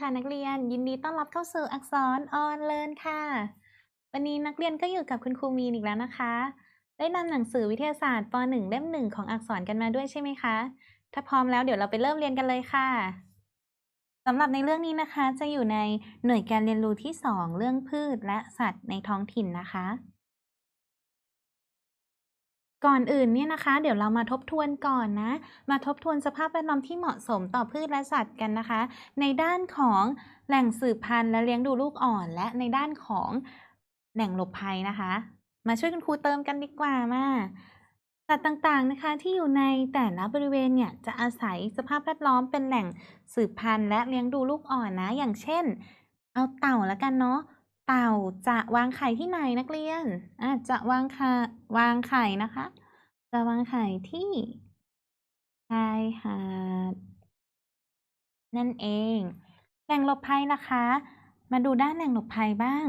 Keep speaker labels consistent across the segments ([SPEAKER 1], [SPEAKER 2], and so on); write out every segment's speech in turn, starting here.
[SPEAKER 1] ค่ะนักเรียนยินดีต้อนรับเข้าสู่อักษรออนเลินค่ะ วันนี้นักเรียนก็อยู่กับคุณครูมีนอีกแล้วนะคะ ได้นำหนังสือวิทยาศาสตร์ป .1 เล่มหนึ่งของอักษรกันมาด้วยใช่ไหมคะ ถ้าพร้อมแล้วเดี๋ยวเราไปเริ่มเรียนกันเลยค่ะสำหรับในเรื่องนี้นะคะ จะอยู่ในหน่วยการเรียนรู้ที่ 2 เรื่องพืชและสัตว์ในท้องถิ่นนะคะ ก่อนอื่นเนี่ยนะคะ เดี๋ยวเรามาทบทวนก่อนนะ มาทบทวนสภาพแวดล้อมที่เหมาะสมต่อพืชและสัตว์กันนะคะ ในด้านของแหล่งสืบพันธุ์และเลี้ยงดูลูกอ่อน และในด้านของแหล่งหลบภัยนะคะ มาช่วยคุณครูเติมกันดีกว่ามาสัตว์ต่างๆนะคะที่อยู่ในแต่ละบริเวณเนี่ยจะอาศัยสภาพแวดล้อมเป็นแหล่งสืบพันธุ์และเลี้ยงดูลูกอ่อนนะ อย่างเช่น เอาเต่าแล้วกันเนาะ เต่าจะวางไข่ที่ไหนนักเรียนอะจะวางไข่วางไข่นะคะ จะวางไข่ที่ชายหาดนั่นเอง แหล่งหลบภัยนะคะ มาดูด้านแหล่งหลบภัยบ้าง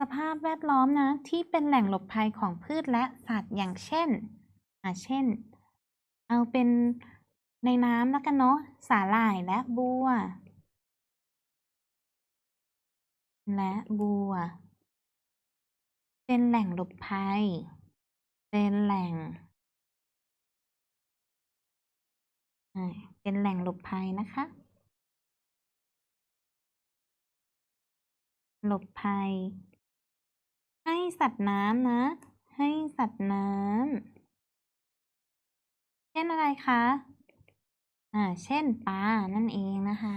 [SPEAKER 1] สภาพแวดล้อมนะ ที่เป็นแหล่งหลบภัยของพืชและสัตว์อย่างเช่นอะเช่น เอาเป็นในน้ำแล้วกันเนาะสาหร่ายและบัว และบัว เป็นแหล่งหลบภัย เป็นแหล่ง เป็นแหล่งหลบภัยนะคะ หลบภัย ให้สัตว์น้ำนะ ให้สัตว์น้ำ เช่นอะไรคะ อ่า เช่นปลา นั่นเองนะคะ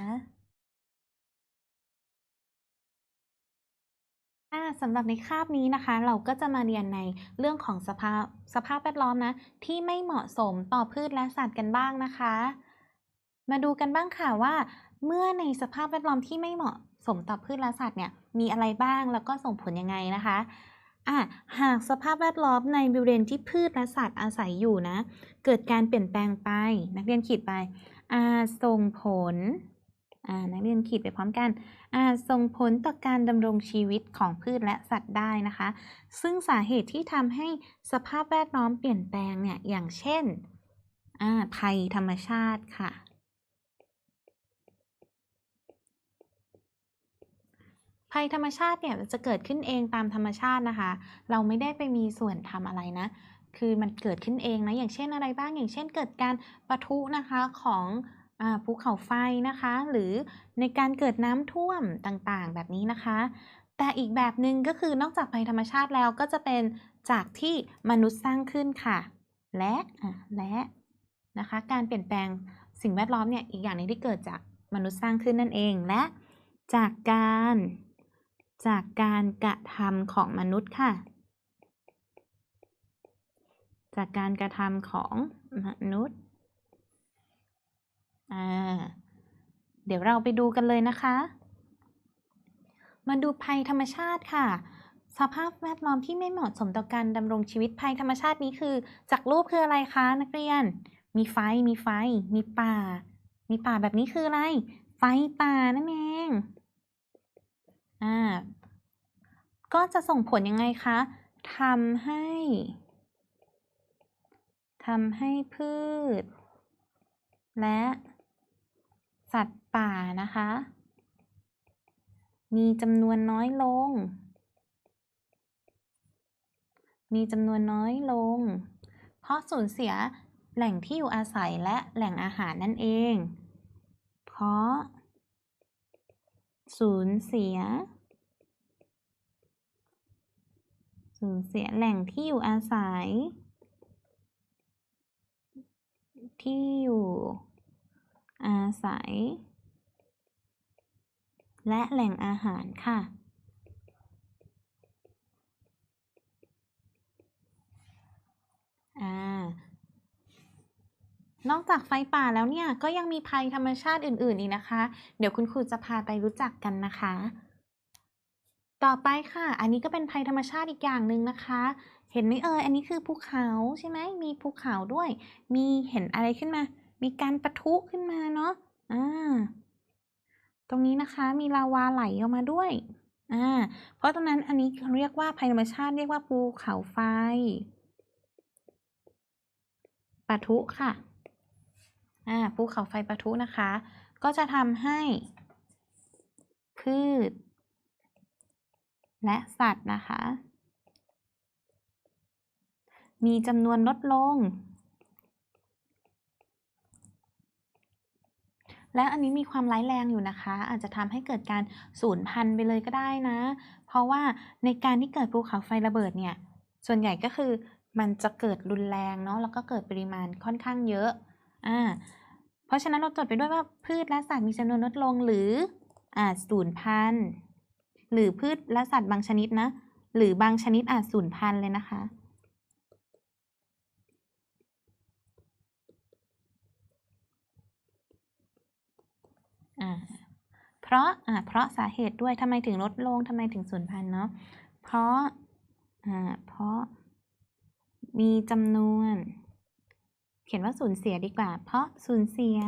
[SPEAKER 1] สำหรับในคาบนี้นะคะ เราก็จะมาเรียนในเรื่องของสภาพสภาพแวดล้อมนะ ที่ไม่เหมาะสมต่อพืชและสัตว์กันบ้างนะคะ มาดูกันบ้างค่ะว่า เมื่อในสภาพแวดล้อมที่ไม่เหมาะสมต่อพืชและสัตว์เนี่ยมีอะไรบ้างแล้วก็ส่งผลยังไงนะคะอะหากสภาพแวดล้อมในบริเวณที่พืชและสัตว์อาศัยอยู่นะ เกิดการเปลี่ยนแปลงไป นักเรียนขีดไปอาจส่งผล นักเรียนขีดไปพร้อมกันอาจส่งผลต่อการดำรงชีวิตของพืชและสัตว์ได้นะคะ ซึ่งสาเหตุที่ทำให้สภาพแวดล้อมเปลี่ยนแปลงเนี่ยอย่างเช่นภัยธรรมชาติค่ะ ภัยธรรมชาติเนี่ยจะเกิดขึ้นเองตามธรรมชาตินะคะ เราไม่ได้ไปมีส่วนทำอะไรนะคือมันเกิดขึ้นเองนะอย่างเช่นอะไรบ้างอย่างเช่นเกิดการปะทุนะคะของ ภูเขาไฟนะคะ หรือในการเกิดน้ำท่วมต่างๆ แบบนี้นะคะ แต่อีกแบบหนึ่งก็คือนอกจากภัยธรรมชาติแล้วก็จะเป็นจากที่มนุษย์สร้างขึ้นค่ะ และและนะคะการเปลี่ยนแปลงสิ่งแวดล้อมเนี่ยอีกอย่างหนึงที่เกิดจากมนุษย์สร้างขึ้นนั่นเองและจากการจากการกระทำของมนุษย์ค่ะ จากการกระทำของมนุษย์ อ่า เดี๋ยวเราไปดูกันเลยนะคะ มาดูภัยธรรมชาติค่ะ สภาพแวดล้อมที่ไม่เหมาะสมต่อการดำรงชีวิตภัยธรรมชาตินี้คือ จากรูปคืออะไรคะนักเรียน มีไฟ มีไฟ มีป่า มีป่าแบบนี้คืออะไร ไฟป่านั่นเอง อ่า ก็จะส่งผลยังไงคะทำให้ทำให้พืช และ สัตว์ป่านะคะ มีจำนวนน้อยลง มีจำนวนน้อยลง เพราะสูญเสียแหล่งที่อยู่อาศัยและแหล่งอาหารนั่นเอง เพราะ สูญเสีย สูญเสียแหล่งที่อยู่อาศัย ที่อยู่ อาศัย และแหล่งอาหารค่ะ อ่านอกจากไฟป่าแล้วเนี่ยก็ยังมีภัยธรรมชาติอื่นๆอีกนะคะ เดี๋ยวคุณครูจะพาไปรู้จักกันนะคะ ต่อไปค่ะ อันนี้ก็เป็นภัยธรรมชาติอีกอย่างหนึ่งนะคะ เห็นไหมเอ่ยอันนี้คือภูเขาใช่ไหมมีภูเขาด้วย มีเห็นอะไรขึ้นมา มีการปะทุขึ้นมาเนาะอ่าตรงนี้นะคะมีลาวาไหลออกมาด้วยอ่าเพราะตรงนั้นอันนี้เรียกว่าภัยธรรมชาติเรียกว่าภูเขาไฟปะทุค่ะอ่าภูเขาไฟปะทุนะคะ ก็จะทำให้ พืช และสัตว์นะคะ มีจำนวนลดลง และอันนี้มีความร้ายแรงอยู่นะคะ อาจจะทำให้เกิดการสูญพันธุ์ไปเลยก็ได้นะ เพราะว่าในการที่เกิดภูเขาไฟระเบิดเนี่ย ส่วนใหญ่ก็คือมันจะเกิดรุนแรงเนาะแล้วก็เกิดปริมาณค่อนข้างเยอะอ่าเพราะฉะนั้นเราจดไปด้วยว่าพืชและสัตว์มีจำนวนลดลงหรืออาจสูญพันธุ์หรือพืชและสัตว์บางชนิดนะ หรือบางชนิดอาจสูญพันธุ์เลยนะคะ อ่าเพราะอ่าเพราะสาเหตุด้วยทำไมถึงลดลงทำไมถึงสูญพันธุ์เนาะเพราะอ่าเพราะมีจำนวน เขียนว่าสูญเสียดีกว่า เพราะสูญเสีย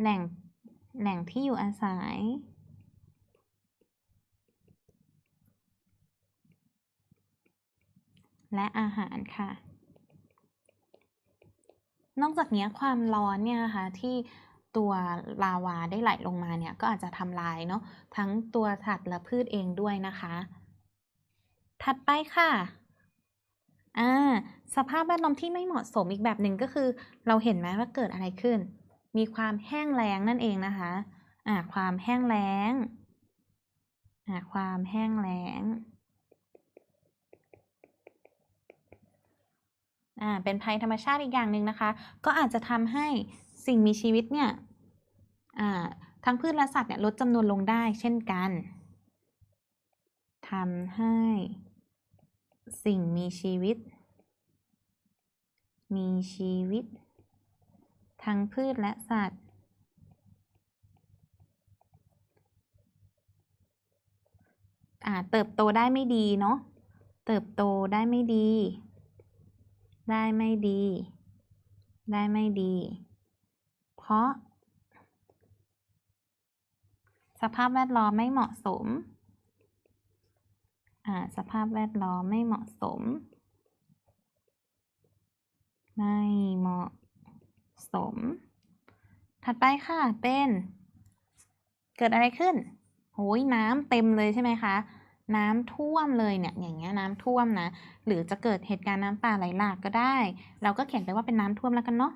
[SPEAKER 1] แหล่งแหล่งที่อยู่อาศัย และอาหารค่ะ นอกจากนี้ความร้อนเนี่ยนะคะที่ตัวลาวาได้ไหลลงมาเนี่ยก็อาจจะทำลายเนาะทั้งตัวสัตว์และพืชเองด้วยนะคะ ถัดไปค่ะอ่าสภาพแวดล้อมที่ไม่เหมาะสมอีกแบบหนึ่งก็คือ เราเห็นไหมว่าเกิดอะไรขึ้น มีความแห้งแล้งนั่นเองนะคะอ่าความแห้งแล้งอ่าความแห้งแล้ง อ่าเป็นภัยธรรมชาติอีกอย่างหนึ่งนะคะ ก็อาจจะทำให้สิ่งมีชีวิตเนี่ยอ่าทั้งพืชและสัตว์เนี่ยลดจำนวนลงได้เช่นกันทำให้สิ่งมีชีวิต มีชีวิต ทั้งพืชและสัตว์อ่าเติบโตได้ไม่ดีเนาะ เติบโตได้ไม่ดี ได้ไม่ดี ได้ไม่ดี เพราะ สภาพแวดล้อมไม่เหมาะสม อ่า สภาพแวดล้อมไม่เหมาะสม ไม่เหมาะสม ถัดไปค่ะ เป็น เกิดอะไรขึ้นโอ้ยน้ำเต็มเลยใช่ไหมคะ น้ำท่วมเลยเนี่ยอย่างเงี้ยน้ำท่วมนะ หรือจะเกิดเหตุการณ์น้ำป่าไหลหลากก็ได้ เราก็เขียนไปว่าเป็นน้ำท่วมแล้วกันเนาะ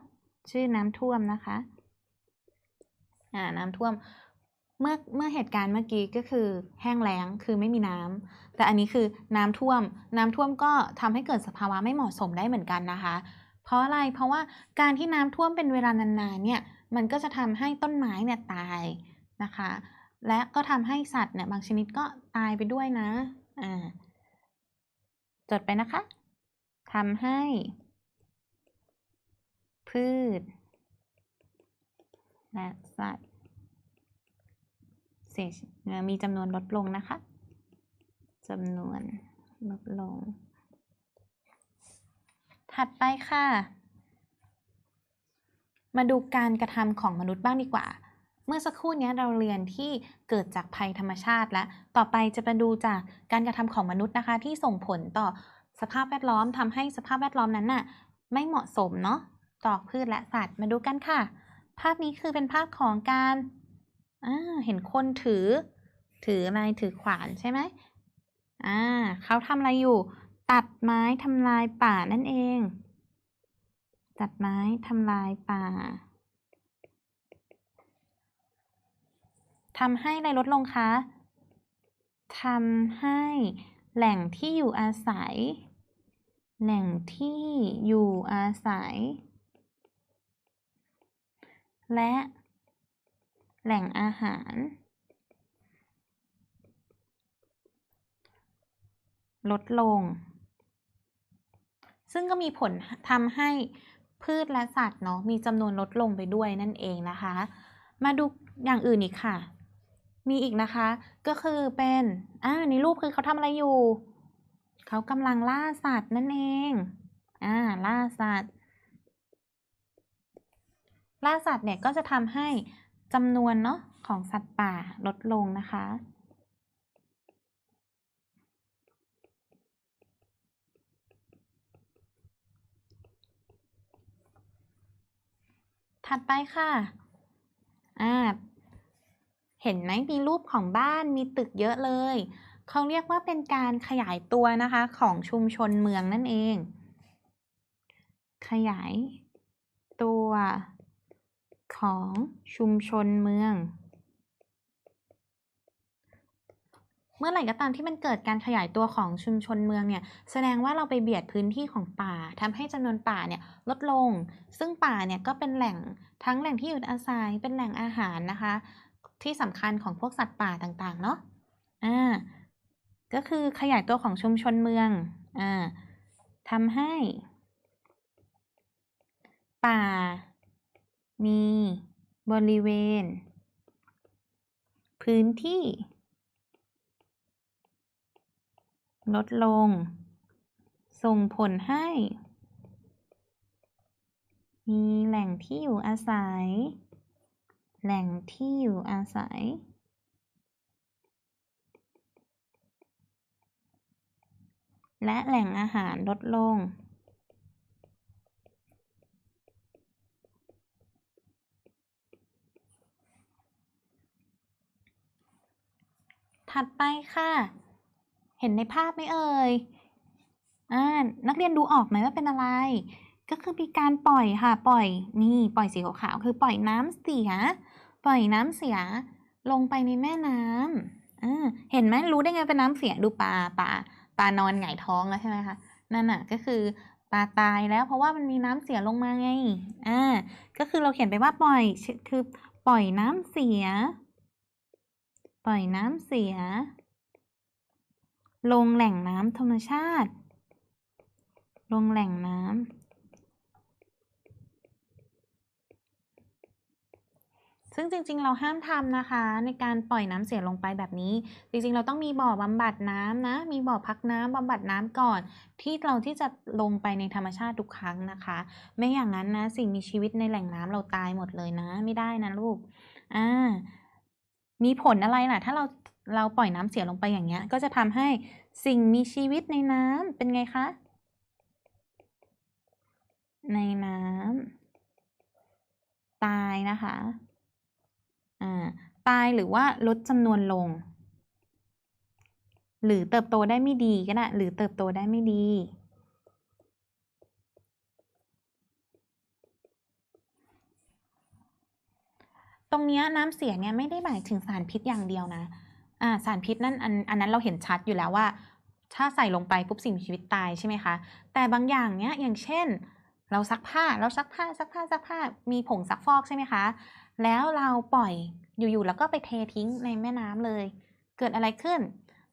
[SPEAKER 1] ชื่อน้ำท่วมนะคะอ่าน้ำท่วมเมื่อเมื่อเหตุการณ์เมื่อกี้ก็คือแห้งแล้งคือไม่มีน้ำแต่อันนี้คือน้ำท่วม น้ำท่วมก็ทำให้เกิดสภาวะไม่เหมาะสมได้เหมือนกันนะคะ เพราะอะไรเพราะว่าการที่น้ำท่วมเป็นเวลานานๆเนี่ยมันก็จะทำให้ต้นไม้เนี่ยตายนะคะ และก็ทำให้สัตว์เนี่ยบางชนิดก็ตายไปด้วยนะ อ่า จดไปนะคะทำให้ พืช และสัตว์เสียมีจำนวนลดลงนะคะจำนวนลดลง ถัดไปค่ะ มาดูการกระทำของมนุษย์บ้างดีกว่า เมื่อสักครู่นี้เราเรียนที่เกิดจากภัยธรรมชาติแล้วต่อไปจะมาดูจากการกระทำของมนุษย์นะคะ ที่ส่งผลต่อสภาพแวดล้อมทำให้สภาพแวดล้อมนั้นน่ะไม่เหมาะสมเนาะต่อพืชและสัตว์มาดูกันค่ะ ภาพนี้คือเป็นภาพของการอ่าเห็นคนถือ ถืออะไรถือขวานใช่ไหมอ่าเขาทำอะไรอยู่ ตัดไม้ทำลายป่านั่นเอง ตัดไม้ทำลายป่า ทำให้อะไรลดลงคะทำให้แหล่งที่อยู่อาศัย แหล่งที่อยู่อาศัย และแหล่งอาหาร ลดลง ซึ่งก็มีผลทำให้พืชและสัตว์เนาะมีจำนวนลดลงไปด้วยนั่นเองนะคะ มาดูอย่างอื่นอีกค่ะ มีอีกนะคะ ก็คือเป็นอ่าในรูปคือเขาทำอะไรอยู่ เขากำลังล่าสัตว์นั่นเองอ่าล่าสัตว์ ล่าสัตว์เนี่ยก็จะทำให้จำนวนเนาะของสัตว์ป่าลดลงนะคะถัดไปค่ะ อ่า เห็นไหมมีรูปของบ้านมีตึกเยอะเลย เขาเรียกว่าเป็นการขยายตัวนะคะของชุมชนเมืองนั่นเอง ขยายตัวของชุมชนเมือง เมื่อไหร่ก็ตามที่มันเกิดการขยายตัวของชุมชนเมืองเนี่ยแสดงว่าเราไปเบียดพื้นที่ของป่าทำให้จำนวนป่าเนี่ยลดลง ซึ่งป่าเนี่ยก็เป็นแหล่งทั้งแหล่งที่อยู่อาศัยเป็นแหล่งอาหารนะคะ ที่สำคัญของพวกสัตว์ป่าต่างๆ เนาะอ่าก็คือขยายตัวของชุมชนเมืองอ่าทำให้ ป่า มีบริเวณ พื้นที่ ลดลง ส่งผลให้ มีแหล่งที่อยู่อาศัย แหล่งที่อยู่อาศัย และแหล่งอาหารลดลง ถัดไปค่ะ เห็นในภาพไหมเอ่ยอ่านักเรียนดูออกไหมว่าเป็นอะไร ก็คือมีการปล่อยค่ะ ปล่อยนี่ปล่อยสีขาวๆคือปล่อยน้ำเสีย ปล่อยน้ำเสียลงไปในแม่น้ำอ่าเห็นไหมรู้ได้ไงเป็นน้ำเสียดูปลาปลาปลานอนหงายท้องแล้วใช่ไหมคะนั่นน่ะก็คือปลาตายแล้วเพราะว่ามันมีน้ำเสียลงมาไงอ่าก็คือเราเขียนไปว่าปล่อยคือปล่อยน้ำเสีย ปล่อยน้ำเสีย ลงแหล่งน้ำธรรมชาติ ลงแหล่งน้ำ ซึ่งจริงๆ เราห้ามทำนะคะ ในการปล่อยน้ำเสียลงไปแบบนี้ จริงๆ เราต้องมีบ่อบำบัดน้ำนะ มีบ่อพักน้ำบำบัดน้ำก่อน ที่เราที่จะลงไปในธรรมชาติทุกครั้งนะคะ ไม่อย่างนั้นนะสิ่งมีชีวิตในแหล่งน้ำเราตายหมดเลยนะ ไม่ได้นะลูกอ่ามีผลอะไรล่ะ ถ้าเราเราปล่อยน้ำเสียลงไปอย่างเงี้ย ก็จะทำให้สิ่งมีชีวิตในน้ำเป็นไงคะ ในน้ำตายนะคะ ตายหรือว่าลดจำนวนลง หรือเติบโตได้ไม่ดีก็ได้หรือเติบโตได้ไม่ดี ตรงเนี้ยน้ำเสียเนี่ยไม่ได้หมายถึงสารพิษอย่างเดียวนะสารพิษนั่นอันอันนั้นเราเห็นชัดอยู่แล้วว่า ถ้าใส่ลงไปปุ๊บสิ่งมีชีวิตตายใช่ไหมคะ แต่บางอย่างเนี้ยอย่างเช่น เราซักผ้าเราซักผ้าซักผ้าซักผ้ามีผงซักฟอกใช่ไหมคะ แล้วเราปล่อยอยู่ๆแล้วก็ไปเททิ้งในแม่น้ำเลย เกิดอะไรขึ้น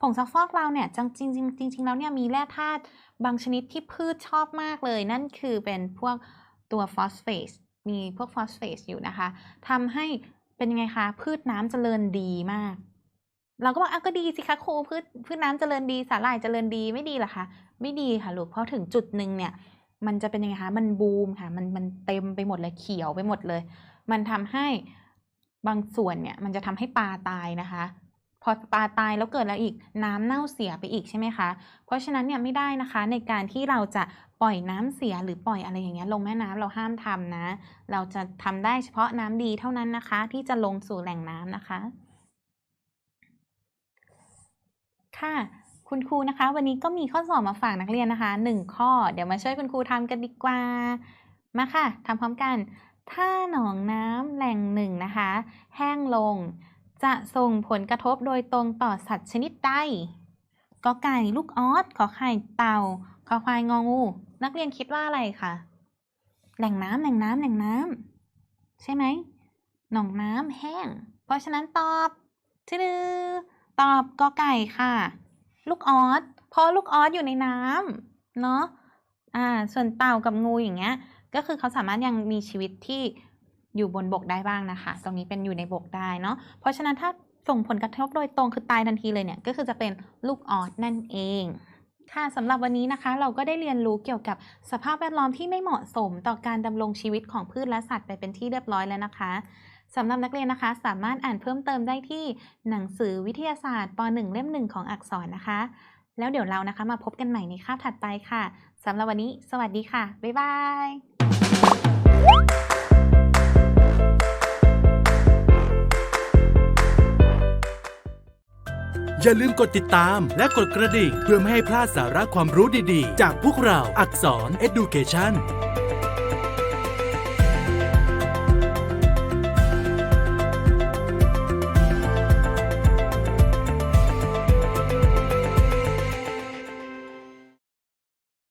[SPEAKER 1] ผงซักฟอกเราเนี่ยจริงจริงจริงจริงๆแล้วเนี่ยมีแร่ธาตุบางชนิดที่พืชชอบมากเลย นั่นคือเป็นพวกตัวฟอสเฟตมีพวกฟอสเฟตอยู่นะคะทำให้เป็นยังไงคะ พืชน้ำเจริญดีมาก เราก็บอกอะก็ดีสิคะครูพืชพืชน้ำเจริญดีสาหร่ายเจริญดีไม่ดีหรอคะไม่ดีค่ะลูกเพราะถึงจุดหนึ่งเนี่ย มันจะเป็นยังไงคะ มันบูมค่ะ มันมันเต็มไปหมดเลยเขียวไปหมดเลย มันทำให้บางส่วนเนี่ย มันจะทำให้ปลาตายนะคะ พอปลาตายแล้วเกิดอะไรอีกน้ำเน่าเสียไปอีกใช่ไหมคะ เพราะฉะนั้นเนี่ยไม่ได้นะคะในการที่เราจะปล่อยน้ำเสียหรือปล่อยอะไรอย่างเงี้ยลงแม่น้ำเราห้ามทำนะ เราจะทำได้เฉพาะน้ำดีเท่านั้นนะคะ ที่จะลงสู่แหล่งน้ำนะคะ ค่ะ คุณครูนะคะ วันนี้ก็มีข้อสอบมาฝากนักเรียนนะคะหนึ่งข้อ เดี๋ยวมาช่วยคุณครูทำกันดีกว่า มาค่ะทำพร้อมกัน ถ้าหนองน้ำแหล่งหนึ่งนะคะ แห้งลง จะส่งผลกระทบโดยตรงต่อสัตว์ชนิดใดกอไก่ลูกออสขอไข่เต่าขอควายงองู นักเรียนคิดว่าอะไรคะแหล่งน้ำแหล่งน้ำแหล่งน้ำใช่ไหมหนองน้ำแห้ง เพราะฉะนั้นตอบทือตอบกอไก่ค่ะ ลูกออสเพราะลูกออสอยู่ในน้ำเนาะอ่าส่วนเต่ากับงูอย่างเงี้ยก็คือเขาสามารถยังมีชีวิตที่อยู่บนบกได้บ้างนะคะ ตรงนี้เป็นอยู่ในบกได้เนาะเพราะฉะนั้นถ้าส่งผลกระทบโดยตรงคือตายทันทีเลยเนี่ยก็คือจะเป็นลูกออสนั่นเองค่ะสำหรับวันนี้นะคะเราก็ได้เรียนรู้เกี่ยวกับสภาพแวดล้อมที่ไม่เหมาะสมต่อการดำรงชีวิตของพืชและสัตว์ไปเป็นที่เรียบร้อยแล้วนะคะ สำหรับนักเรียนนะคะ สามารถอ่านเพิ่มเติมได้ที่หนังสือวิทยาศาสตร์ป .1 เล่ม 1 ของอักษรนะคะ แล้วเดี๋ยวเรานะคะมาพบกันใหม่ในคาบถัดไปค่ะสำหรับวันนี้ สวัสดีค่ะ บ๊ายบาย
[SPEAKER 2] อย่าลืมกดติดตามและกดกระดิ่ง เพื่อไม่ให้พลาดสาระความรู้ดีๆ จากพวกเราอักษร Education